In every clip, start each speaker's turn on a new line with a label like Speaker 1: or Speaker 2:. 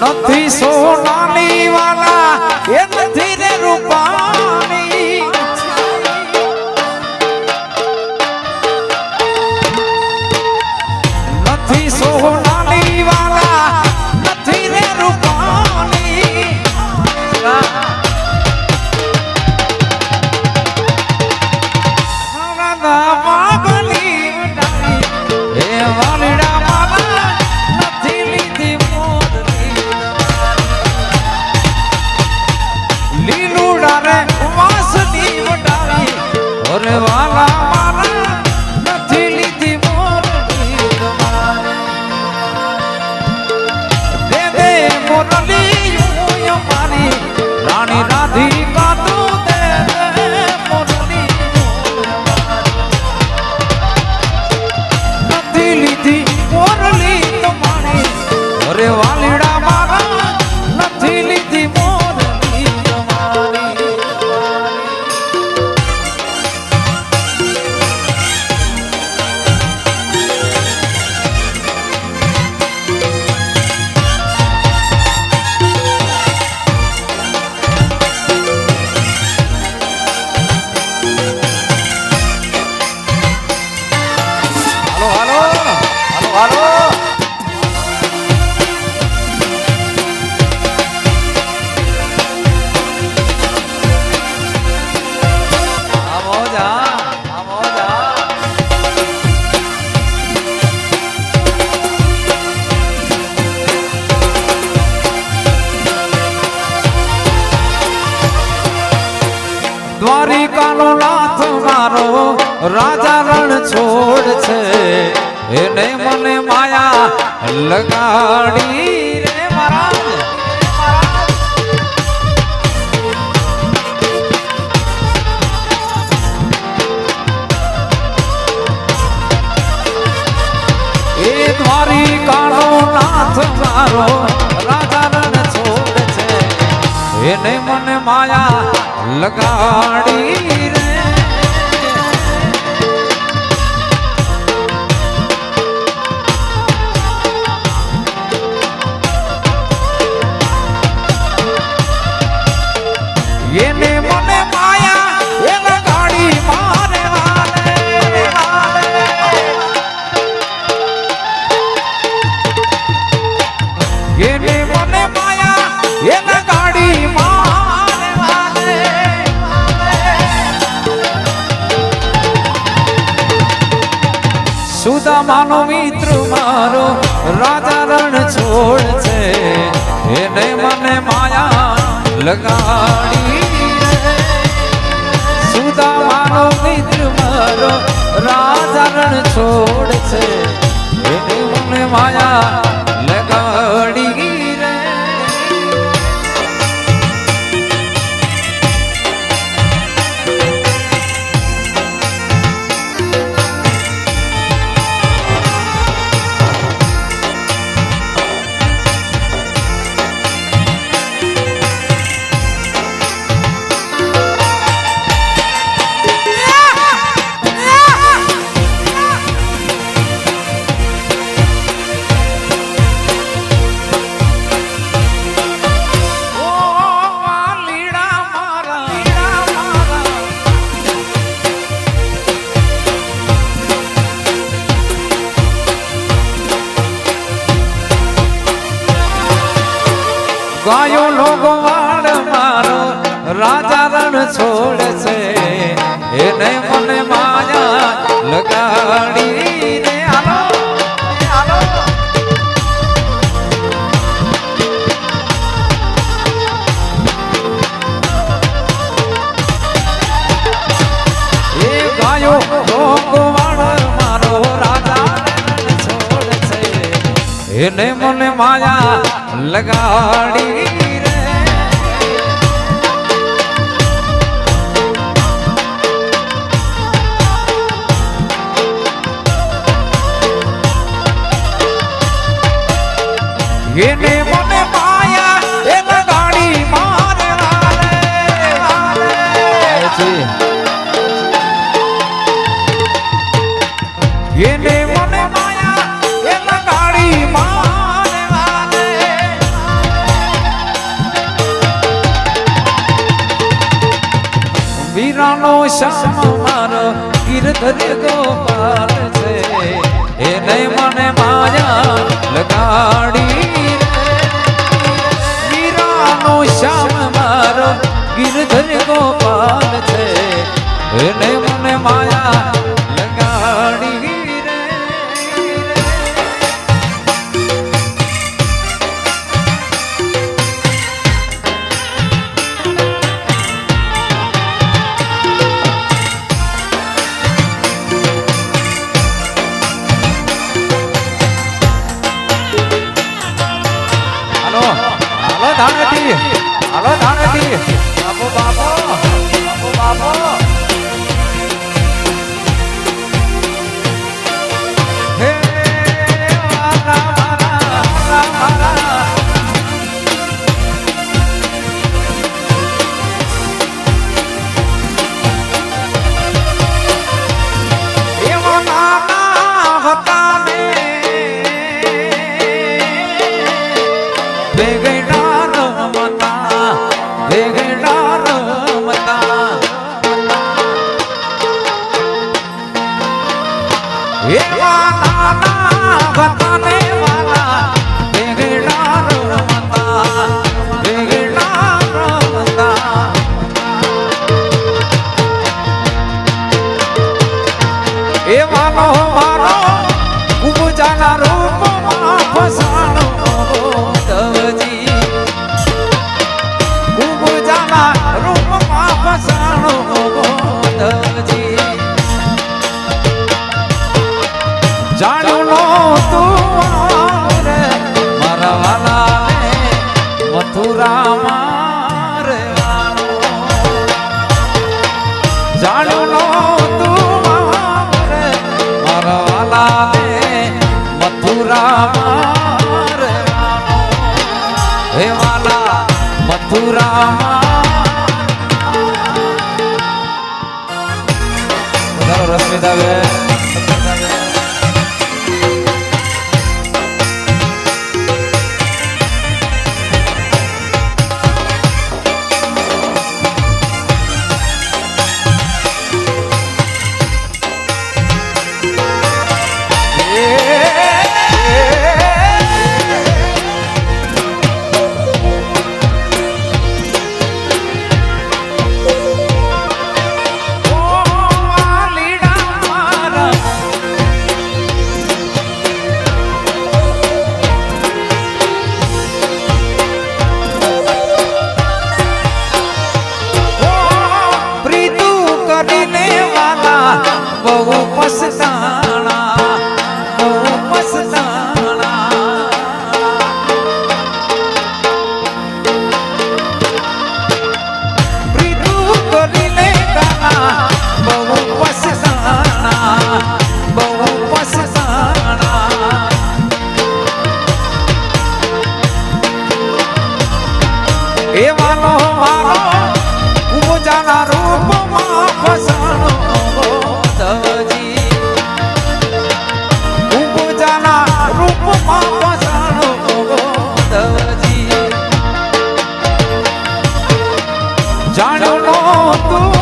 Speaker 1: નથી સોનાની વાલા એ નથી છે. એને મને માયા લગાડી એ દ્વારિકાનો નાથ મારો રાજા છોડ છે. એને મને માયા લગાડી રે સુદામાનો મિત્ર મારો રાજા રણ છોડ છે એને મને માયા લગાડી. સુદામાનો મિત્ર મારો રાજા રણ છોડ છે. મને માયા રાજા રણ છોડ છે. એને મને માયા લગાડી છોડ છે. એને મને માયા લગાડી વીરાનો શ્યામ મારો ગીરધર ગોપાલ છે. એને મને માયા લગાડી बताने वाला मेरे डारो मता રામા રે જાણો નો તું મારા વાલા રે મથુરા રે હે વાલા મથુરા જાણ્યું નતું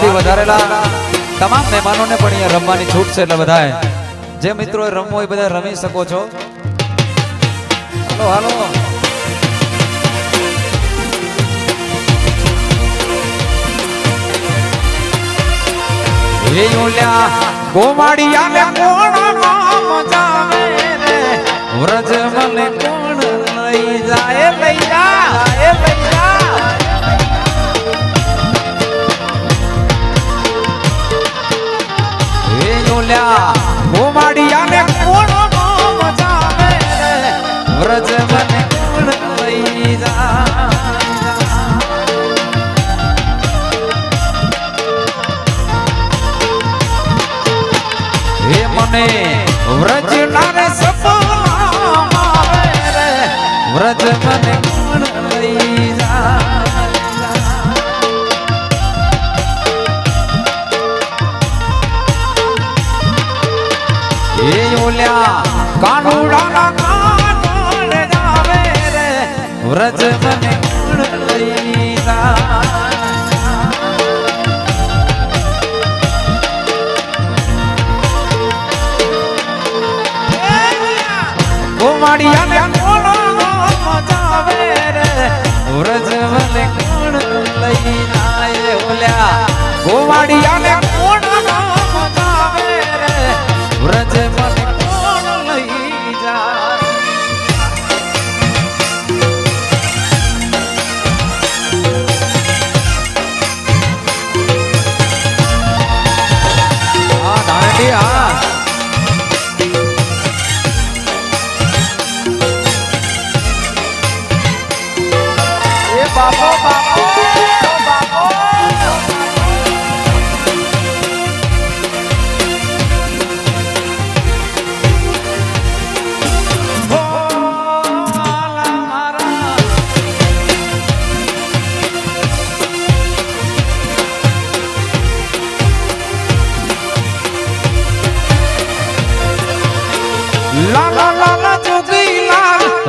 Speaker 1: બહારથી વધારેલા તમામ મહેમાનોને પણ અહીંયા રમવાની છૂટ છે એટલે બધાએ. જે મિત્રો રમવો હોય બધા રમી શકો છો. હાલો હાલો. ગોમાડિયા કોણ મજા આવે? કાનુડાના કાન જાવે રે વ્રજ મને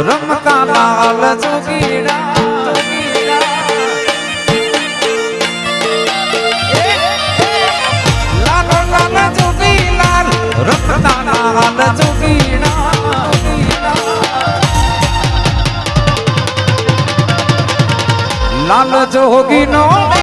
Speaker 1: રમતા લાલ જોગીડા રમતા લાલ. જોગીડા લાલ જોગીનો